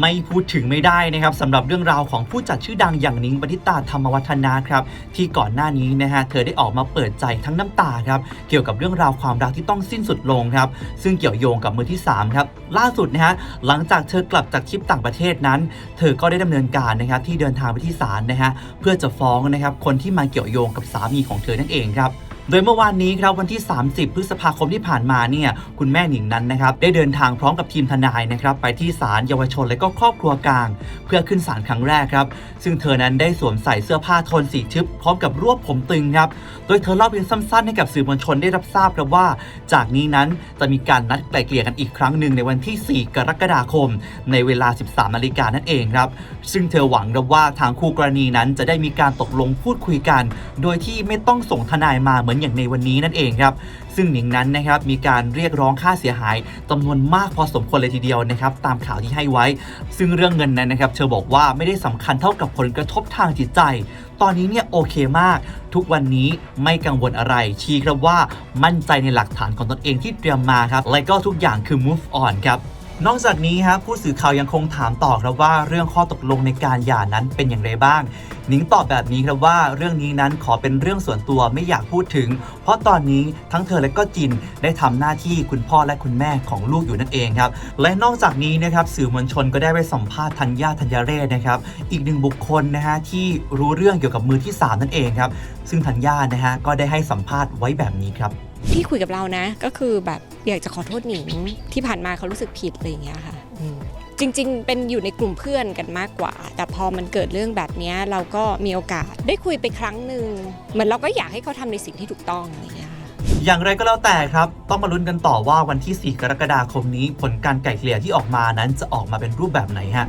ไม่พูดถึงไม่ได้นะครับสำหรับเรื่องราวของผู้จัดชื่อดังอย่างนิ้งปณิตาธรรมวัฒนะครับที่ก่อนหน้านี้นะฮะเธอได้ออกมาเปิดใจทั้งน้ำตาครับเกี่ยวกับเรื่องราวความรักที่ต้องสิ้นสุดลงครับซึ่งเกี่ยวโยงกับมือที่3ครับล่าสุดนะฮะหลังจากเธอกลับจากทริปต่างประเทศนั้น เธอก็ได้ดำเนินการนะครับที่เดินทางไปที่ศาลนะฮะเพื่อจะฟ้องนะครับคนที่มาเกี่ยวโยงกับสามีของเธอนั่นเองครับ โดยเมื่อวานนี้ครับวันที่ 30 พฤษภาคมที่ผ่านมาเนี่ยคุณแม่หนิงนั้นนะครับได้เดินทางพร้อมกับทีมทนายนะครับไปที่ศาลเยาวชนและก็ครอบครัวกลาง เพื่อขึ้นศาลครั้งแรกครับ ซึ่งเธอนั้นได้สวมใส่เสื้อผ้าโทนสีทึบพร้อมกับรวบผมตึงครับโดยเธอเล่าเพียงสั้นๆให้กับสื่อมวลชนได้รับทราบครับว่า จากนี้นั้นจะมีการนัดไกล่เกลี่ยกันอีกครั้งหนึ่งในวันที่ 4 กรกฎาคม ในเวลา 13นาฬิกานั่นเองครับซึ่งเธอหวังครับว่าทางคู่กรณีนั้นจะได้มีการตกลงพูดคุยกัน โดยที่ไม่ต้องส่งทนายมาเหมือนอย่างในวันนี้นั่นเองครับ ซึ่งหนิงนั้นนะครับมีการเรียกร้องค่าเสียหายจำนวนมากพอสมควรเลยทีเดียวนะครับตามข่าวที่ให้ไว้ ซึ่งเรื่องเงินนั้นนะครับเธอบอกว่าไม่ได้สำคัญเท่ากับผลกระทบทางจิตใจ ตอนนี้เนี่ยโอเคมาก ทุกวันนี้ไม่กังวลอะไร ชี้ครับว่ามั่นใจในหลักฐานของตนเองที่เตรียมมาครับและก็ทุกอย่างคือ move on ครับนอกจากนี้ครับผู้สื่อข่าวยังคงถามต่อครับว่าเรื่องข้อตกลงในการหย่านั้นเป็นอย่างไรบ้าง นิงตอบแบบนี้ครับว่าเรื่องนี้นั้นขอเป็นเรื่องส่วนตัวไม่อยากพูดถึง เพราะตอนนี้ทั้งเธอและก็จินได้ทำหน้าที่คุณพ่อและคุณแม่ของลูกอยู่นั่นเองครับและนอกจากนี้นะครับสื่อมวลชนก็ได้ไปสัมภาษณ์ธัญญาธัญเรศนะครับอีกหนึ่งบุคคลนะฮะที่รู้เรื่องเกี่ยวกับมือที่สามนั่นเองครับซึ่งธัญญานะฮะก็ได้ให้สัมภาษณ์ไว้แบบนี้ครับที่คุยกับเรานะก็คือแบบอยากจะขอโทษหนิงที่ผ่านมาเขารู้สึกผิดอะไรอย่างเงี้ยค่ะ จริง ๆ เป็นอยู่ในกลุ่มเพื่อนกันมากกว่า แต่พอมันเกิดเรื่องแบบนี้เราก็มีโอกาสได้คุยไปครั้งหนึ่งเหมือนเราก็อยากให้เขาทำในสิ่งที่ถูกต้องอะไรอย่างเงี้ยอย่างไรก็แล้วแต่ครับ ต้องมาลุ้นกันต่อว่าวันที่ 4 กรกฎาคมนี้ผลการไกล่เกลี่ยที่ออกมานั้นจะออกมาเป็นรูปแบบไหนฮะ